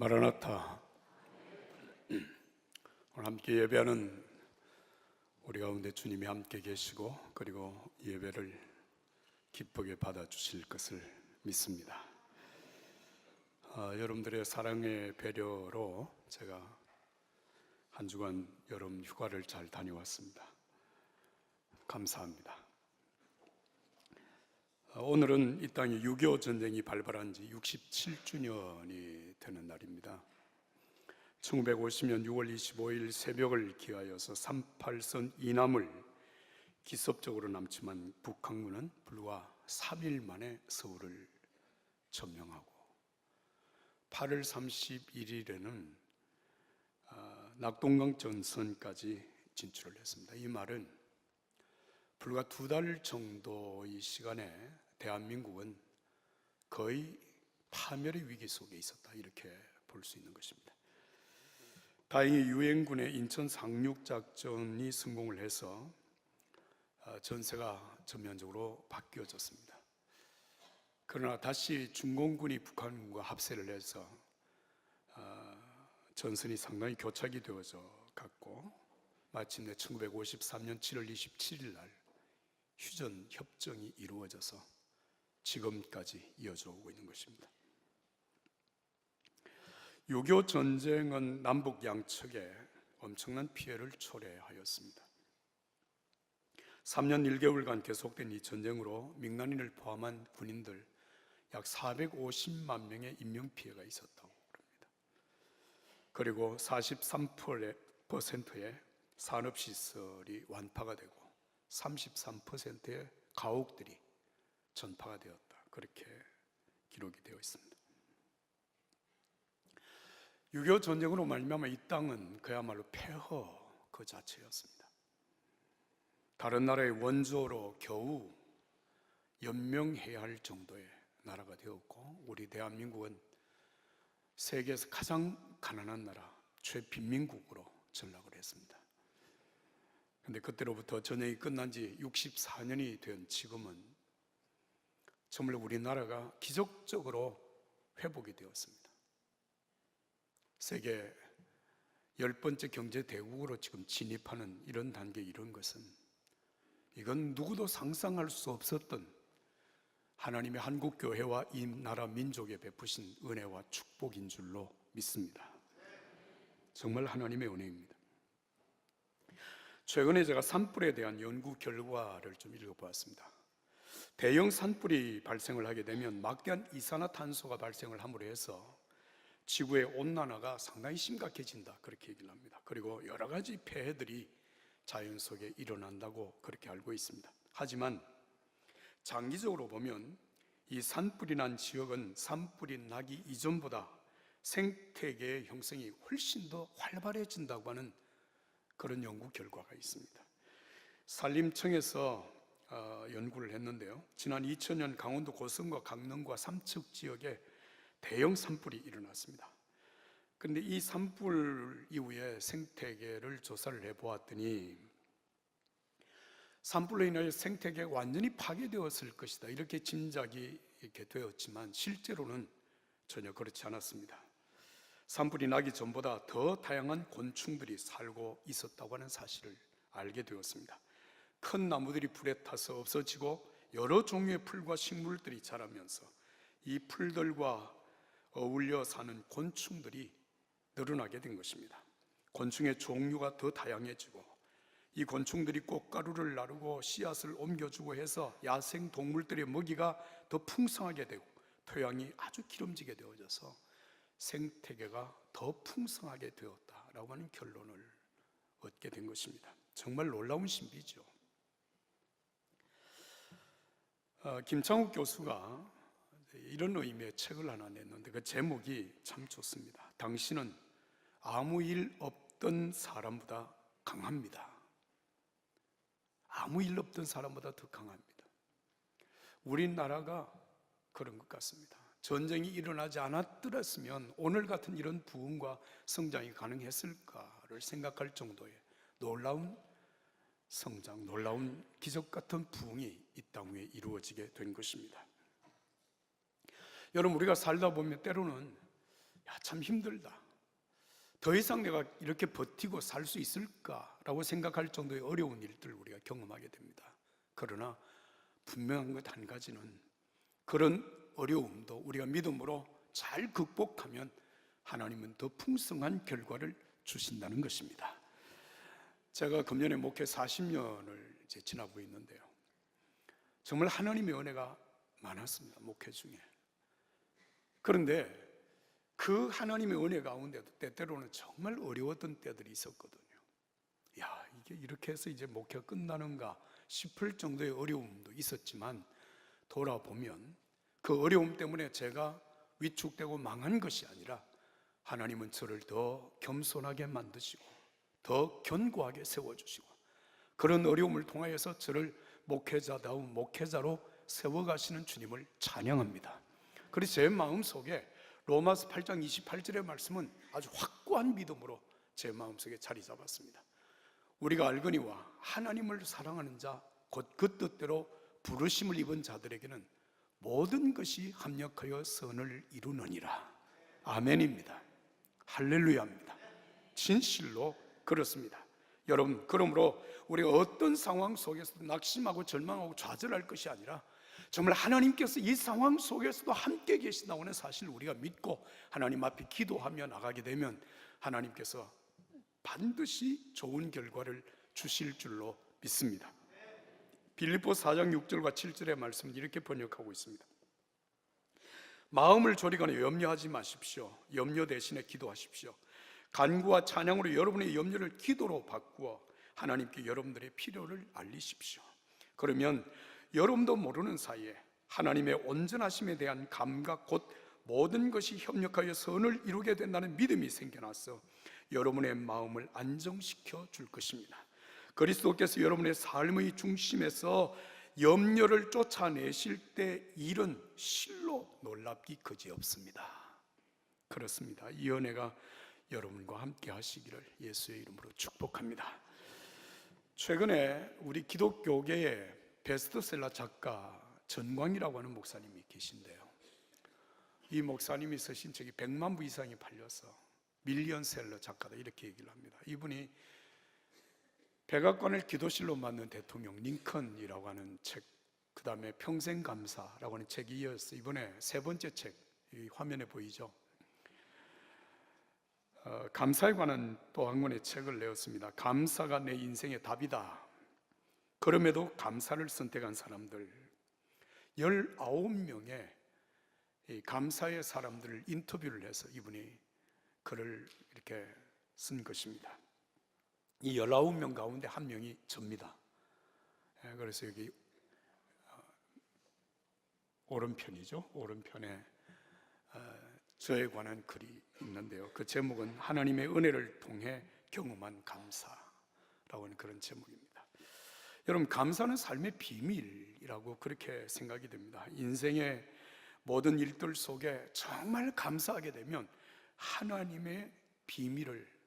마라나타 오늘 함께 예배하는 우리 가운데 주님이 함께 계시고 그리고 예배를 기쁘게 받아주실 것을 믿습니다. 아, 여러분들의 사랑의 배려로 제가 한 주간 여름 휴가를 잘 다녀왔습니다. 감사합니다. 아, 오늘은 이 땅에 6.25 전쟁이 발발한 지 67주년이 되는 날입니다. 1950년 6월 25일 새벽을 기하여서 38선 이남을 기습적으로 남침한 북한군은 불과 3일 만에 서울을 점령하고 8월 31일에는 아, 낙동강 전선까지 진출을 했습니다. 이 말은 불과 두 달 정도의 시간에 대한민국은 거의 파멸의 위기 속에 있었다 이렇게 볼 수 있는 것입니다. 다행히 유엔군의 인천 상륙 작전이 성공을 해서 아, 전세가 전면적으로 바뀌어졌습니다. 그러나 다시 중공군이 북한군과 합세를 해서 아, 전선이 상당히 교착이 되어져 갔고 마침내 1953년 7월 27일 날 휴전 협정이 이루어져서 지금까지 이어져 오고 있는 것입니다. 6.25 전쟁은 남북 양측에 엄청난 피해를 초래하였습니다. 3년 1개월간 계속된 이 전쟁으로 민간인을 포함한 군인들 약 450만 명의 인명 피해가 있었다고 합니다. 그리고 43%의 산업 시설이 완파가 되고 33%의 가옥들이 전파가 되었다. 그렇게 기록이 되어 있습니다. 6.25 전쟁으로 말미암아 이 땅은 그야말로 폐허 그 자체였습니다. 다른 나라의 원조로 겨우 연명해야 할 정도의 나라가 되었고 우리 대한민국은 세계에서 가장 가난한 나라 최빈민국으로 전락을 했습니다. 근데 그때로부터 전쟁이 끝난 지 64년이 된 지금은 정말 우리나라가 기적적으로 회복이 되었습니다. 세계 열 번째 경제 대국으로 지금 진입하는 이런 단계에 이른 것은 이건 누구도 상상할 수 없었던 하나님의 한국 교회와 이 나라 민족에 베푸신 은혜와 축복인 줄로 믿습니다. 정말 하나님의 은혜입니다. 최근에 제가 산불에 대한 연구 결과를 좀 읽어보았습니다. 대형 산불이 발생을 하게 되면 막대한 이산화탄소가 발생을 함으로 해서 지구의 온난화가 상당히 심각해진다 그렇게 얘기를 합니다. 그리고 여러 가지 폐해들이 자연 속에 일어난다고 그렇게 알고 있습니다. 하지만 장기적으로 보면 이 산불이 난 지역은 산불이 나기 이전보다 생태계의 형성이 훨씬 더 활발해진다고 하는 그런 연구 결과가 있습니다. 산림청에서 어, 연구를 했는데요. 지난 2000년 강원도 고성과 강릉과 삼척 지역에 대형 산불이 일어났습니다. 그런데 이 산불 이후에 생태계를 조사를 해 보았더니 산불로 인하여 생태계가 완전히 파괴되었을 것이다. 이렇게 짐작이 이렇게 되었지만 실제로는 전혀 그렇지 않았습니다. 산불이 나기 전보다 더 다양한 곤충들이 살고 있었다고 하는 사실을 알게 되었습니다. 큰 나무들이 불에 타서 없어지고 여러 종류의 풀과 식물들이 자라면서 이 풀들과 어울려 사는 곤충들이 늘어나게 된 것입니다. 곤충의 종류가 더 다양해지고 이 곤충들이 꽃가루를 나르고 씨앗을 옮겨주고 해서 야생 동물들의 먹이가 더 풍성하게 되고 토양이 아주 기름지게 되어져서 생태계가 더 풍성하게 되었다라고 하는 결론을 얻게 된 것입니다. 정말 놀라운 신비죠. 어, 김창욱 교수가 이런 의미의 책을 하나 냈는데 그 제목이 참 좋습니다. 당신은 아무 일 없던 사람보다 강합니다. 아무 일 없던 사람보다 더 강합니다. 우리나라가 그런 것 같습니다. 전쟁이 일어나지 않았더랬으면 오늘 같은 이런 부흥과 성장이 가능했을까를 생각할 정도의 놀라운 성장, 놀라운 기적 같은 부흥이 이 땅 위에 이루어지게 된 것입니다. 여러분 우리가 살다 보면 때로는 야, 참 힘들다. 더 이상 내가 이렇게 버티고 살 수 있을까라고 생각할 정도의 어려운 일들을 우리가 경험하게 됩니다. 그러나 분명한 것 한 가지는 그런 어려움도 우리가 믿음으로 잘 극복하면 하나님은 더 풍성한 결과를 주신다는 것입니다. 제가 금년에 목회 40년을 이제 지나고 있는데요. 정말 하나님의 은혜가 많았습니다. 목회 중에. 그런데 그 하나님의 은혜 가운데도 때때로는 정말 어려웠던 때들이 있었거든요. 야, 이게 이렇게 해서 이제 목회가 끝나는가 싶을 정도의 어려움도 있었지만 돌아보면 그 어려움 때문에 제가 위축되고 망한 것이 아니라 하나님은 저를 더 겸손하게 만드시고 더 견고하게 세워주시고 그런 어려움을 통하여서 저를 목회자다운 목회자로 세워가시는 주님을 찬양합니다. 그래서 제 마음 속에 로마서 8장 28절의 말씀은 아주 확고한 믿음으로 제 마음 속에 자리 잡았습니다. 우리가 알거니와 하나님을 사랑하는 자 곧 그 뜻대로 부르심을 입은 자들에게는 모든 것이 합력하여 선을 이루느니라. 아멘입니다. 할렐루야입니다. 진실로 그렇습니다. 여러분, 그러므로 우리가 어떤 상황 속에서도 낙심하고 절망하고 좌절할 것이 아니라 정말 하나님께서 이 상황 속에서도 함께 계신다고 하는 사실을 우리가 믿고 하나님 앞에 기도하며 나가게 되면 하나님께서 반드시 좋은 결과를 주실 줄로 믿습니다. 빌립보 4장 6절과 7절의 말씀은 이렇게 번역하고 있습니다. 마음을 졸이거나 염려하지 마십시오. 염려 대신에 기도하십시오. 간구와 찬양으로 여러분의 염려를 기도로 바꾸어 하나님께 여러분들의 필요를 알리십시오. 그러면 여러분도 모르는 사이에 하나님의 온전하심에 대한 감각 곧 모든 것이 협력하여 선을 이루게 된다는 믿음이 생겨나서 여러분의 마음을 안정시켜 줄 것입니다. 그리스도께서 여러분의 삶의 중심에서 염려를 쫓아내실 때 일은 실로 놀랍기 그지없습니다. 그렇습니다. 이 은혜가 여러분과 함께 하시기를 예수의 이름으로 축복합니다. 최근에 우리 기독교계의 베스트셀러 작가 전광이라고 하는 목사님이 계신데요. 이 목사님이 쓰신 책이 100만 부 이상이 팔려서 밀리언셀러 작가다 이렇게 얘기를 합니다. 이분이 백악관을 기도실로 만든 대통령 링컨이라고 하는 책, 그 다음에 평생 감사라고 하는 책이 이어서 이번에 세 번째 책, 이 화면에 보이죠? 어, 감사에 관한 또 한 권의 책을 내었습니다. 감사가 내 인생의 답이다. 그럼에도 감사를 선택한 사람들 19명의 이 감사의 사람들을 인터뷰를 해서 이분이 글을 이렇게 쓴 것입니다. 이 19명 가운데 한 명이 접니다. 예, 그래서 여기 어, 오른편이죠. 오른편에 어, 저에 관한 글이 있는데요. 그 제목은 하나님의 은혜를 통해 경험한 감사라고 하는 그런 제목입니다. 여러분 감사는 삶의 비밀이라고 그렇게 생각이 됩니다. 인생의 모든 일들 속에 정말 감사하게 되면 하나님의 비밀을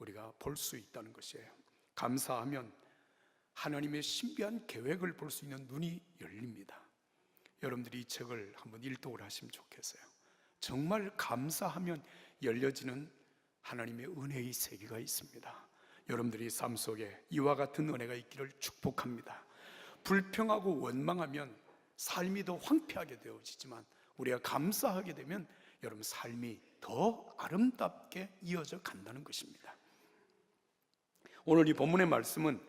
우리가 볼 수 있다는 것이에요. 감사하면 하나님의 신비한 계획을 볼 수 있는 눈이 열립니다. 여러분들이 이 책을 한번 일독을 하시면 좋겠어요. 정말 감사하면 열려지는 하나님의 은혜의 세계가 있습니다. 여러분들이 삶 속에 이와 같은 은혜가 있기를 축복합니다. 불평하고 원망하면 삶이 더 황폐하게 되어지지만 우리가 감사하게 되면 여러분 삶이 더 아름답게 이어져 간다는 것입니다. 오늘 이 본문의 말씀은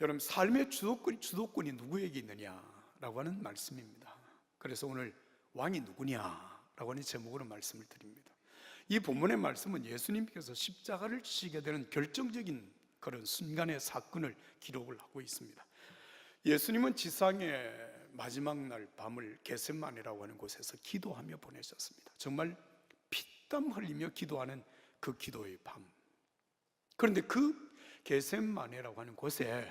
여러분 삶의 주도권이 주도권이 누구에게 있느냐라고 하는 말씀입니다. 그래서 오늘 왕이 누구냐라고 하는 제목으로 말씀을 드립니다. 이 본문의 말씀은 예수님께서 십자가를 지시게 되는 결정적인 그런 순간의 사건을 기록을 하고 있습니다. 예수님은 지상의 마지막 날 밤을 게셋마네라고 하는 곳에서 기도하며 보내셨습니다. 정말 피땀 흘리며 기도하는 그 기도의 밤. 그런데 그 게셋마네라고 하는 곳에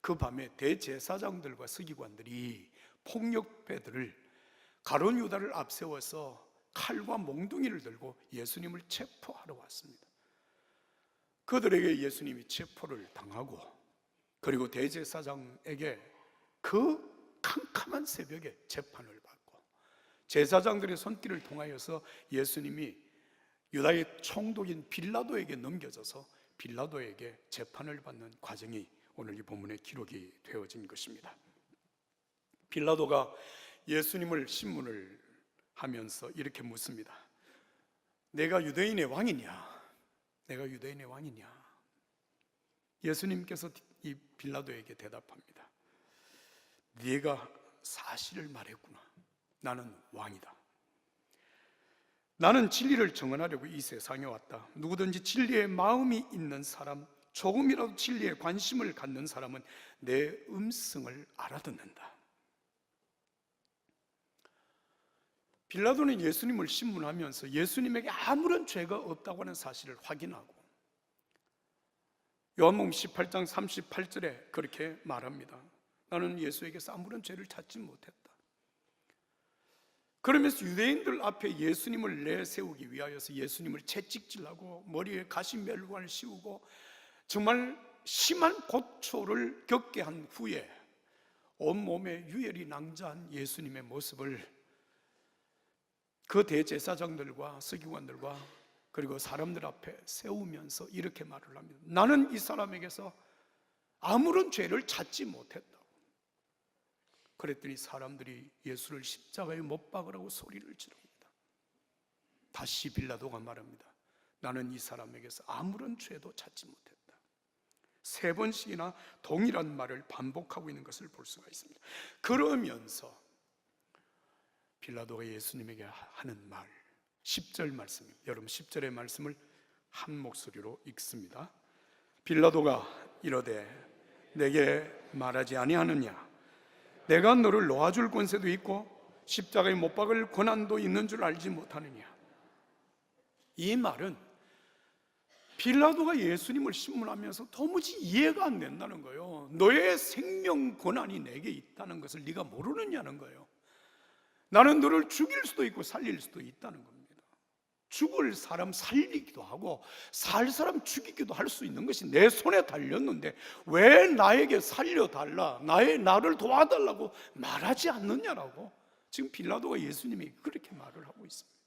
그 밤에 대제사장들과 서기관들이 폭력배들을 가론 유다를 앞세워서 칼과 몽둥이를 들고 예수님을 체포하러 왔습니다. 그들에게 예수님이 체포를 당하고 그리고 대제사장에게 그 캄캄한 새벽에 재판을 받고 제사장들의 손길을 통하여서 예수님이 유다의 총독인 빌라도에게 넘겨져서 빌라도에게 재판을 받는 과정이 오늘 이 본문에 기록이 되어진 것입니다. 빌라도가 예수님을 신문을 하면서 이렇게 묻습니다. 내가 유대인의 왕이냐? 내가 유대인의 왕이냐? 예수님께서 이 빌라도에게 대답합니다. 네가 사실을 말했구나. 나는 왕이다. 나는 진리를 정언하려고 이 세상에 왔다. 누구든지 진리에 마음이 있는 사람, 조금이라도 진리에 관심을 갖는 사람은 내 음성을 알아듣는다. 빌라도는 예수님을 신문하면서 예수님에게 아무런 죄가 없다고 하는 사실을 확인하고 요한복음 18장 38절에 그렇게 말합니다. 나는 예수에게서 아무런 죄를 찾지 못했다. 그러면서 유대인들 앞에 예수님을 내세우기 위하여서 예수님을 채찍질하고 머리에 가시멜관을 씌우고 정말 심한 고초를 겪게 한 후에 온몸에 유혈이 낭자한 예수님의 모습을 그 대제사장들과 서기관들과 그리고 사람들 앞에 세우면서 이렇게 말을 합니다. 나는 이 사람에게서 아무런 죄를 찾지 못했다. 그랬더니 사람들이 예수를 십자가에 못 박으라고 소리를 지릅니다. 다시 빌라도가 말합니다. 나는 이 사람에게서 아무런 죄도 찾지 못했다. 세 번씩이나 동일한 말을 반복하고 있는 것을 볼 수가 있습니다. 그러면서 빌라도가 예수님에게 하는 말 10절 말씀입니다. 여러분 10절의 말씀을 한 목소리로 읽습니다. 빌라도가 이러되 내게 말하지 아니하느냐 내가 너를 놓아줄 권세도 있고 십자가에 못 박을 권한도 있는 줄 알지 못하느냐 이 말은 빌라도가 예수님을 신문하면서 도무지 이해가 안 된다는 거예요. 너의 생명 권한이 내게 있다는 것을 네가 모르느냐는 거예요. 나는 너를 죽일 수도 있고 살릴 수도 있다는 겁니다. 죽을 사람 살리기도 하고 살 사람 죽이기도 할 수 있는 것이 내 손에 달렸는데 왜 나에게 살려달라 나의 나를 도와달라고 말하지 않느냐라고 지금 빌라도가 예수님이 그렇게 말을 하고 있습니다.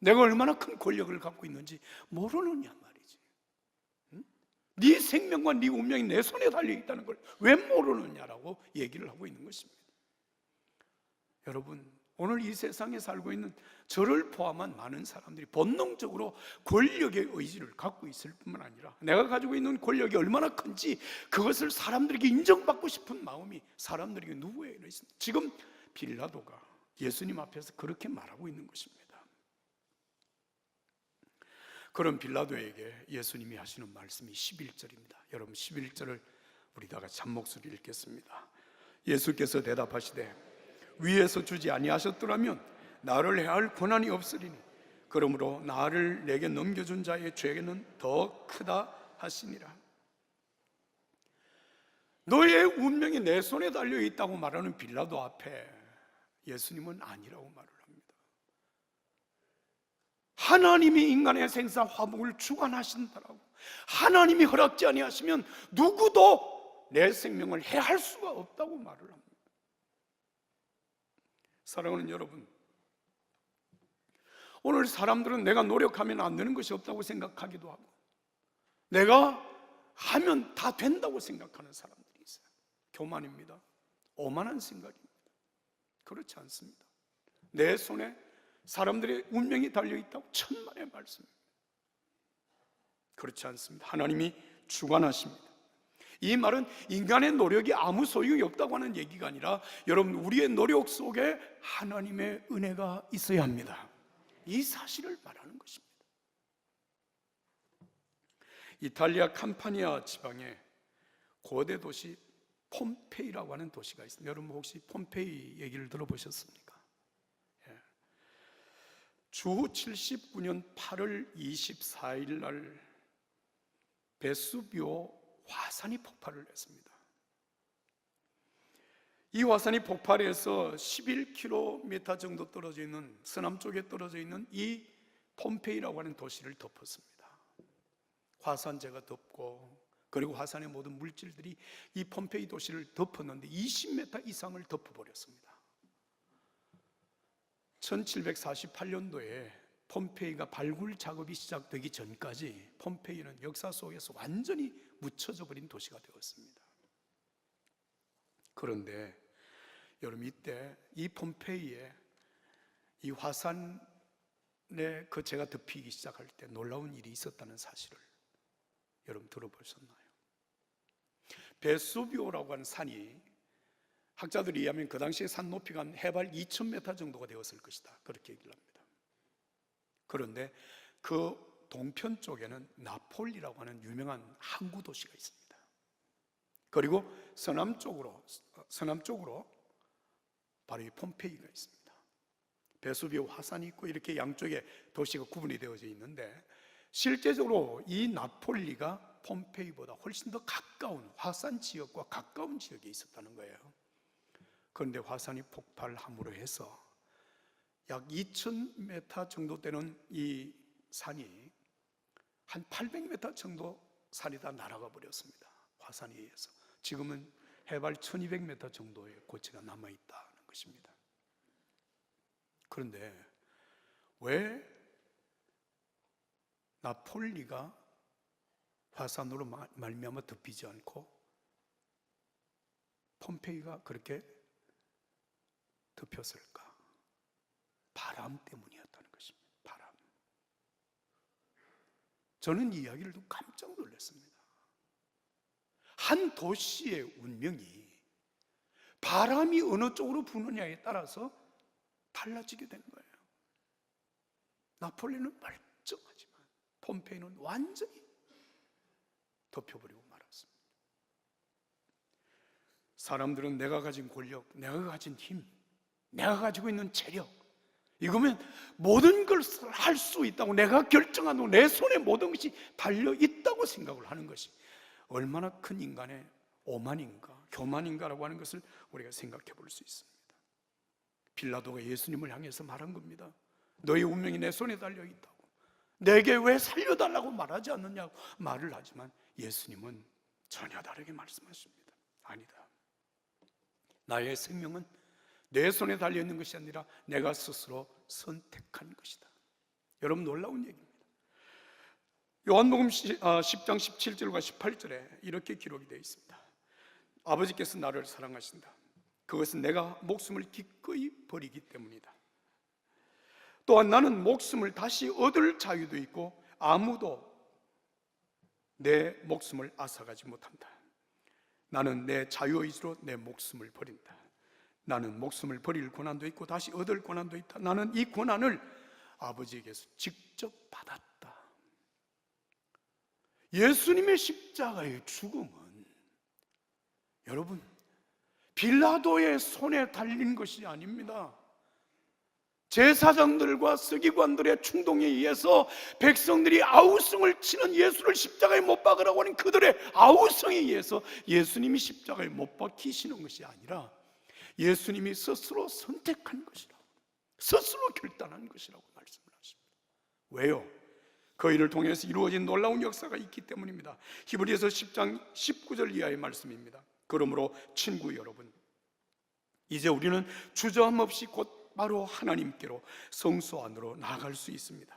내가 얼마나 큰 권력을 갖고 있는지 모르느냐 말이지. 응? 네 생명과 네 운명이 내 손에 달려 있다는 걸 왜 모르느냐라고 얘기를 하고 있는 것입니다. 여러분 오늘 이 세상에 살고 있는 저를 포함한 많은 사람들이 본능적으로 권력의 의지를 갖고 있을 뿐만 아니라 내가 가지고 있는 권력이 얼마나 큰지 그것을 사람들에게 인정받고 싶은 마음이 사람들에게 누구에게 있습니다. 지금 빌라도가 예수님 앞에서 그렇게 말하고 있는 것입니다. 그런 빌라도에게 예수님이 하시는 말씀이 11절입니다. 여러분 11절을 우리 다 같이 한 목소리 읽겠습니다. 예수께서 대답하시되 위에서 주지 아니하셨더라면 나를 해할 권한이 없으리니 그러므로 나를 내게 넘겨준 자의 죄는 더 크다 하시니라. 너의 운명이 내 손에 달려 있다고 말하는 빌라도 앞에 예수님은 아니라고 말을 합니다. 하나님이 인간의 생사 화복을 주관하신다라고. 하나님이 허락지 아니하시면 누구도 내 생명을 해할 수가 없다고 말을 합니다. 사랑하는 여러분, 오늘 사람들은 내가 노력하면 안 되는 것이 없다고 생각하기도 하고, 내가 하면 다 된다고 생각하는 사람들이 있어요. 교만입니다. 오만한 생각입니다. 그렇지 않습니다. 내 손에 사람들의 운명이 달려 있다고 천만의 말씀입니다. 그렇지 않습니다. 하나님이 주관하십니다. 이 말은 인간의 노력이 아무 소용이 없다고 하는 얘기가 아니라 여러분 우리의 노력 속에 하나님의 은혜가 있어야 합니다. 이 사실을 말하는 것입니다. 이탈리아 캄파니아 지방에 고대 도시 폼페이라고 하는 도시가 있습니다. 여러분 혹시 폼페이 얘기를 들어보셨습니까? 예. 주 79년 8월 24일 날 베수비오 화산이 폭발을 했습니다. 이 화산이 폭발해서 11km 정도 떨어져 있는 서남 쪽에 떨어져 있는 이 폼페이라고 하는 도시를 덮었습니다. 화산재가 덮고 그리고 화산의 모든 물질들이 이 폼페이 도시를 덮었는데 20m 이상을 덮어버렸습니다. 1748년도에 폼페이가 발굴 작업이 시작되기 전까지 폼페이는 역사 속에서 완전히 묻혀져 버린 도시가 되었습니다. 그런데 여러분 이때 이 폼페이에 이 화산에 그 제가 덮이기 시작할 때 놀라운 일이 있었다는 사실을 여러분 들어보셨나요? 베수비오라고 하는 산이 학자들이 의하면 그 당시에 산 높이가 한 해발 2,000m 정도가 되었을 것이다. 그렇게 얘기를 합니다. 그런데 그 동편 쪽에는 나폴리라고 하는 유명한 항구 도시가 있습니다. 그리고 서남 쪽으로 서남 쪽으로 바로 이 폼페이가 있습니다. 베수비오 화산이 있고 이렇게 양쪽에 도시가 구분이 되어져 있는데 실제적으로 이 나폴리가 폼페이보다 훨씬 더 가까운 화산 지역과 가까운 지역에 있었다는 거예요. 그런데 화산이 폭발함으로 해서 약 2,000m 정도 되는 이 산이 한 800m 정도 산이 다 날아가 버렸습니다. 화산에 의해서. 지금은 해발 1200m 정도의 고치가 남아 있다는 것입니다. 그런데 왜 나폴리가 화산으로 마- 말미암아 덮이지 않고 폼페이가 그렇게 덮였을까? 바람 때문이었다는 것입니다. 저는 이 이야기를 듣고 깜짝 놀랐습니다. 한 도시의 운명이 바람이 어느 쪽으로 부느냐에 따라서 달라지게 된 거예요. 나폴레는 멀쩡하지만 폼페이는 완전히 덮여버리고 말았습니다. 사람들은 내가 가진 권력, 내가 가진 힘, 내가 가지고 있는 체력, 이거면 모든 걸 할 수 있다고 내가 결정하고 내 손에 모든 것이 달려 있다고 생각을 하는 것이 얼마나 큰 인간의 오만인가, 교만인가라고 하는 것을 우리가 생각해 볼 수 있습니다. 빌라도가 예수님을 향해서 말한 겁니다. 너의 운명이 내 손에 달려 있다고. 내게 왜 살려달라고 말하지 않느냐고 말을 하지만 예수님은 전혀 다르게 말씀하십니다. 아니다. 나의 생명은 내 손에 달려 있는 것이 아니라 내가 스스로 선택한 것이다. 여러분 놀라운 얘기입니다. 요한복음 10장 17절과 18절에 이렇게 기록이 되어 있습니다. 아버지께서 나를 사랑하신다. 그것은 내가 목숨을 기꺼이 버리기 때문이다. 또한 나는 목숨을 다시 얻을 자유도 있고 아무도 내 목숨을 앗아가지 못한다. 나는 내 자유의지로 내 목숨을 버린다. 나는 목숨을 버릴 권한도 있고 다시 얻을 권한도 있다. 나는 이 권한을 아버지에게서 직접 받았다. 예수님의 십자가의 죽음은 여러분 빌라도의 손에 달린 것이 아닙니다. 제사장들과 서기관들의 충동에 의해서 백성들이 아우성을 치는 예수를 십자가에 못 박으라고 하는 그들의 아우성에 의해서 예수님이 십자가에 못 박히시는 것이 아니라 예수님이 스스로 선택한 것이라 스스로 결단한 것이라고 말씀을 하십니다. 왜요? 그 일을 통해서 이루어진 놀라운 역사가 있기 때문입니다. 히브리서 10장 19절 이하의 말씀입니다. 그러므로 친구 여러분, 이제 우리는 주저함 없이 곧 바로 하나님께로 성소 안으로 나갈 수 있습니다.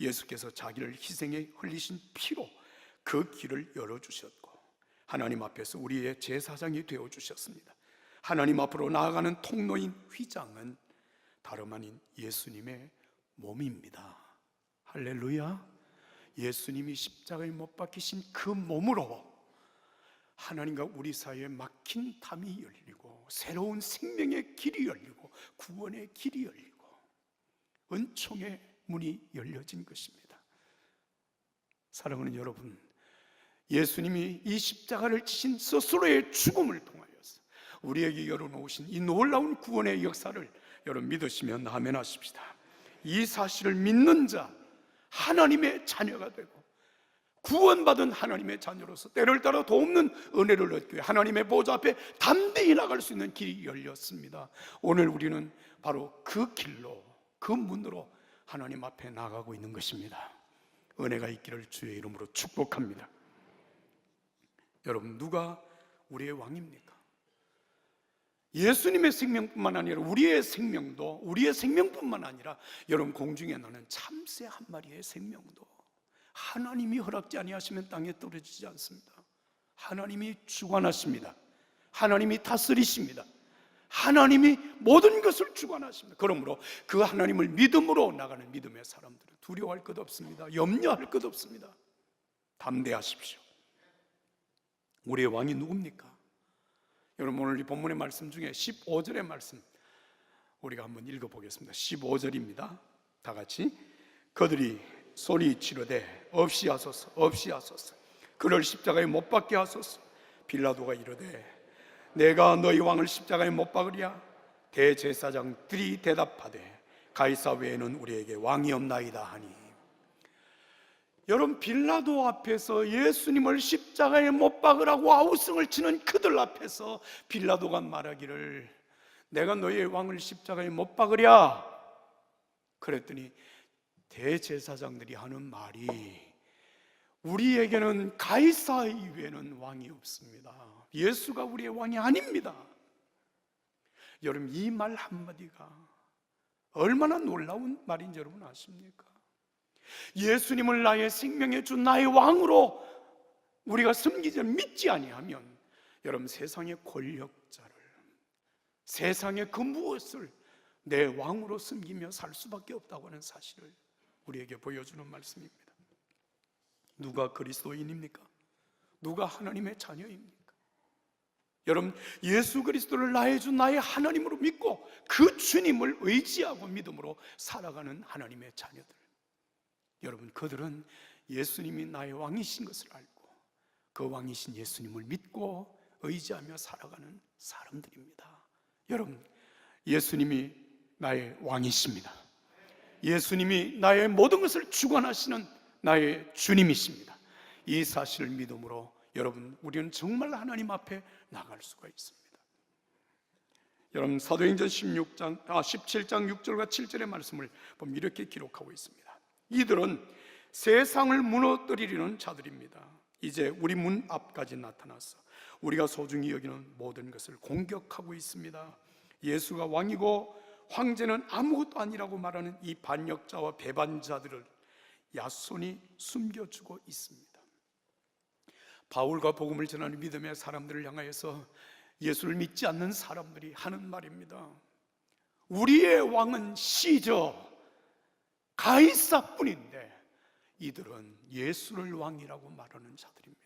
예수께서 자기를 희생에 흘리신 피로 그 길을 열어 주셨고 하나님 앞에서 우리의 제사장이 되어 주셨습니다. 하나님 앞으로 나아가는 통로인 휘장은 다름 아닌 예수님의 몸입니다. 할렐루야. 예수님이 십자가에 못 박히신 그 몸으로 하나님과 우리 사이에 막힌 담이 열리고 새로운 생명의 길이 열리고 구원의 길이 열리고 은총의 문이 열려진 것입니다. 사랑하는 여러분, 예수님이 이 십자가를 지신 스스로의 죽음을 통하여서 우리에게 열어놓으신 이 놀라운 구원의 역사를 여러분 믿으시면 아멘 하십시다. 이 사실을 믿는 자, 하나님의 자녀가 되고 구원받은 하나님의 자녀로서 때를 따라 도없는 은혜를 위해 하나님의 보좌 앞에 담대히 나갈 수 있는 길이 열렸습니다. 오늘 우리는 바로 그 길로, 그 문으로 하나님 앞에 나가고 있는 것입니다. 은혜가 있기를 주의 이름으로 축복합니다. 여러분, 누가 우리의 왕입니까? 예수님의 생명뿐만 아니라 우리의 생명도 우리의 생명뿐만 아니라 여러분 공중에 나는 참새 한 마리의 생명도 하나님이 허락지 아니하시면 땅에 떨어지지 않습니다. 하나님이 주관하십니다. 하나님이 다스리십니다. 하나님이 모든 것을 주관하십니다. 그러므로 그 하나님을 믿음으로 나가는 믿음의 사람들은 두려워할 것 없습니다. 염려할 것 없습니다. 담대하십시오. 우리의 왕이 누굽니까? 여러분 오늘 이 본문의 말씀 중에 15절의 말씀 우리가 한번 읽어 보겠습니다. 15절입니다. 다 같이. 그들이 소리 지르되 없이 하소서 없이 하소서. 그를 십자가에 못 박게 하소서. 빌라도가 이르되 내가 너희 왕을 십자가에 못 박으랴. 대제사장들이 대답하되 가이사 외에는 우리에게 왕이 없나이다 하니 여러분 빌라도 앞에서 예수님을 십자가에 못 박으라고 아우성을 치는 그들 앞에서 빌라도가 말하기를 내가 너희의 왕을 십자가에 못 박으랴 그랬더니 대제사장들이 하는 말이 우리에게는 가이사 이외에는 왕이 없습니다. 예수가 우리의 왕이 아닙니다. 여러분 이 말 한마디가 얼마나 놀라운 말인지 여러분 아십니까? 예수님을 나의 생명의 주 나의 왕으로 우리가 섬기지 믿지 아니하면 여러분 세상의 권력자를 세상의 그 무엇을 내 왕으로 섬기며 살 수밖에 없다고 하는 사실을 우리에게 보여주는 말씀입니다. 누가 그리스도인입니까? 누가 하나님의 자녀입니까? 여러분 예수 그리스도를 나의 주 나의 하나님으로 믿고 그 주님을 의지하고 믿음으로 살아가는 하나님의 자녀들. 여러분 그들은 예수님이 나의 왕이신 것을 알고 그 왕이신 예수님을 믿고 의지하며 살아가는 사람들입니다. 여러분 예수님이 나의 왕이십니다. 예수님이 나의 모든 것을 주관하시는 나의 주님이십니다. 이 사실을 믿음으로 여러분 우리는 정말 하나님 앞에 나갈 수가 있습니다. 여러분 사도행전 16장 아 17장 6절과 7절의 말씀을 보면 이렇게 기록하고 있습니다. 이들은 세상을 무너뜨리려는 자들입니다. 이제 우리 문 앞까지 나타났어. 우리가 소중히 여기는 모든 것을 공격하고 있습니다. 예수가 왕이고 황제는 아무것도 아니라고 말하는 이 반역자와 배반자들을 야손이 숨겨주고 있습니다. 바울과 복음을 전하는 믿음의 사람들을 향하여서 예수를 믿지 않는 사람들이 하는 말입니다. 우리의 왕은 시저 가이사뿐인데 이들은 예수를 왕이라고 말하는 자들입니다.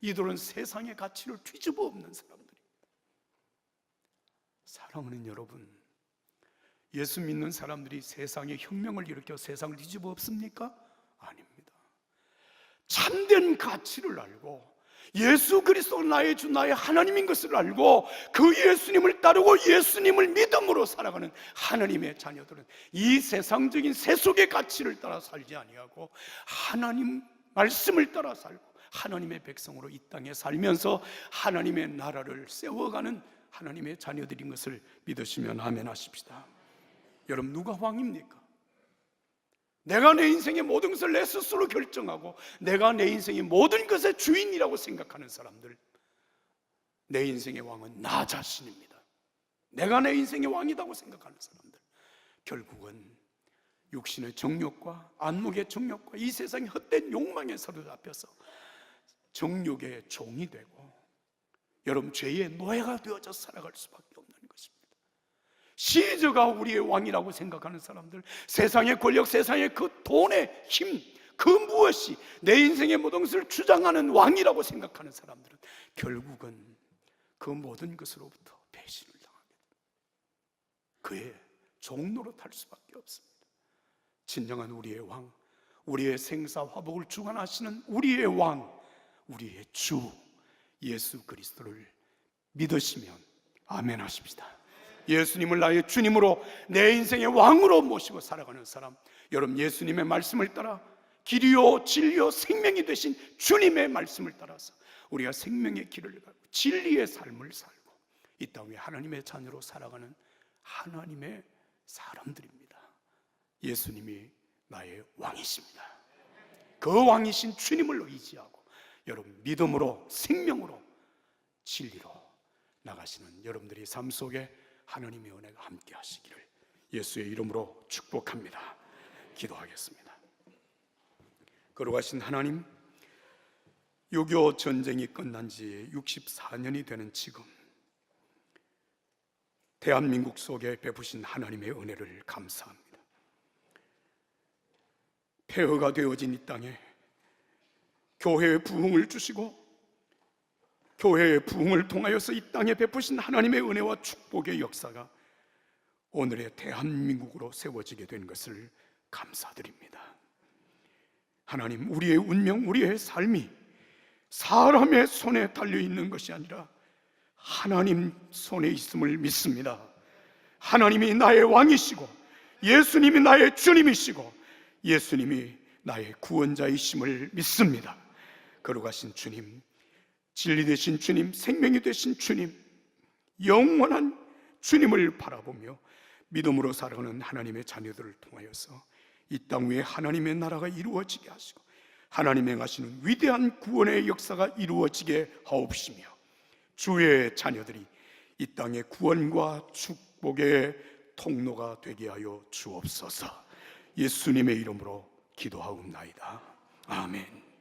이들은 세상의 가치를 뒤집어 엎는 사람들입니다. 사랑하는 여러분, 예수 믿는 사람들이 세상에 혁명을 일으켜 세상을 뒤집어 엎습니까? 아닙니다. 참된 가치를 알고 예수 그리스도 나의 주 나의 하나님인 것을 알고 그 예수님을 따르고 예수님을 믿음으로 살아가는 하나님의 자녀들은 이 세상적인 세속의 가치를 따라 살지 아니하고 하나님 말씀을 따라 살고 하나님의 백성으로 이 땅에 살면서 하나님의 나라를 세워가는 하나님의 자녀들인 것을 믿으시면 아멘 하십시다. 여러분 누가 왕입니까? 내가 내 인생의 모든 것을 내 스스로 결정하고 내가 내 인생의 모든 것의 주인이라고 생각하는 사람들 내 인생의 왕은 나 자신입니다. 내가 내 인생의 왕이라고 생각하는 사람들 결국은 육신의 정욕과 안목의 정욕과 이 세상의 헛된 욕망에 사로잡혀서 정욕의 종이 되고 여러분 죄의 노예가 되어져 살아갈 수밖에. 시저가 우리의 왕이라고 생각하는 사람들, 세상의 권력, 세상의 그 돈의 힘, 그 무엇이 내 인생의 모든 것을 주장하는 왕이라고 생각하는 사람들은 결국은 그 모든 것으로부터 배신을 당하게 됩니다. 그의 종로로 탈 수밖에 없습니다. 진정한 우리의 왕, 우리의 생사 화복을 주관하시는 우리의 왕, 우리의 주 예수 그리스도를 믿으시면 아멘 하십시다. 예수님을 나의 주님으로 내 인생의 왕으로 모시고 살아가는 사람, 여러분 예수님의 말씀을 따라 길이요 진리요 생명이 되신 주님의 말씀을 따라서 우리가 생명의 길을 가고 진리의 삶을 살고 이 땅에 하나님의 자녀로 살아가는 하나님의 사람들입니다. 예수님이 나의 왕이십니다. 그 왕이신 주님을 의지하고 여러분 믿음으로 생명으로 진리로 나가시는 여러분들의 삶 속에 하나님의 은혜가 함께 하시기를 예수의 이름으로 축복합니다. 기도하겠습니다. 거룩하신 하나님, 6.25 전쟁이 끝난 지 64년이 되는 지금 대한민국 속에 베푸신 하나님의 은혜를 감사합니다. 폐허가 되어진 이 땅에 교회의 부흥을 주시고 교회의 부흥을 통하여서 이 땅에 베푸신 하나님의 은혜와 축복의 역사가 오늘의 대한민국으로 세워지게 된 것을 감사드립니다. 하나님, 우리의 운명, 우리의 삶이 사람의 손에 달려 있는 것이 아니라 하나님 손에 있음을 믿습니다. 하나님이 나의 왕이시고 예수님이 나의 주님이시고 예수님이 나의 구원자이심을 믿습니다. 거룩하신 주님, 진리 되신 주님, 생명이 되신 주님, 영원한 주님을 바라보며 믿음으로 살아가는 하나님의 자녀들을 통하여서 이 땅 위에 하나님의 나라가 이루어지게 하시고 하나님 행하시는 위대한 구원의 역사가 이루어지게 하옵시며 주의 자녀들이 이 땅의 구원과 축복의 통로가 되게 하여 주옵소서. 예수님의 이름으로 기도하옵나이다. 아멘.